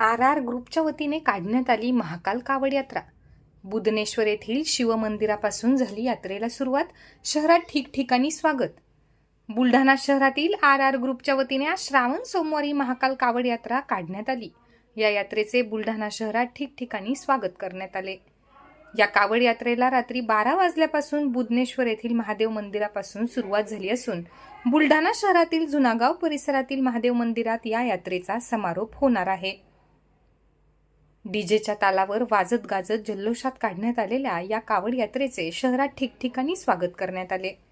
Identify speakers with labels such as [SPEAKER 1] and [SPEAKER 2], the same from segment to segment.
[SPEAKER 1] R R ग्रुपच्या वतीने काढण्यात आली महाकाल कावड यात्रा. बुधनेश्वर येथील शिवमंदिरापासून झाली यात्रेला सुरुवात. शहरात ठिकठिकाणी स्वागत. बुलढाणा शहरातील आर आर ग्रुपच्या वतीने आज श्रावण सोमवारी महाकाल कावड यात्रा काढण्यात आली. या यात्रेचे बुलढाणा शहरात ठिकठिकाणी स्वागत करण्यात आले. या कावड यात्रेला रात्री बारा वाजल्यापासून बुधनेश्वर येथील महादेव मंदिरापासून सुरुवात झाली असून बुलढाणा शहरातील जुनागाव परिसरातील महादेव मंदिरात या यात्रेचा समारोप होणार आहे. डीजेच्या तालावर वाजत गाजत जल्लोषात काढण्यात आलेल्या या कावड यात्रेचे शहरात ठिकठिकाणी स्वागत करण्यात आले.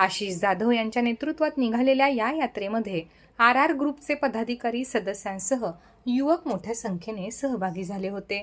[SPEAKER 1] आशिष जाधव यांच्या नेतृत्वात निघालेल्या या यात्रेमध्ये आर आर ग्रुपचे पदाधिकारी सदस्यांसह युवक मोठ्या संख्येने सहभागी झाले होते.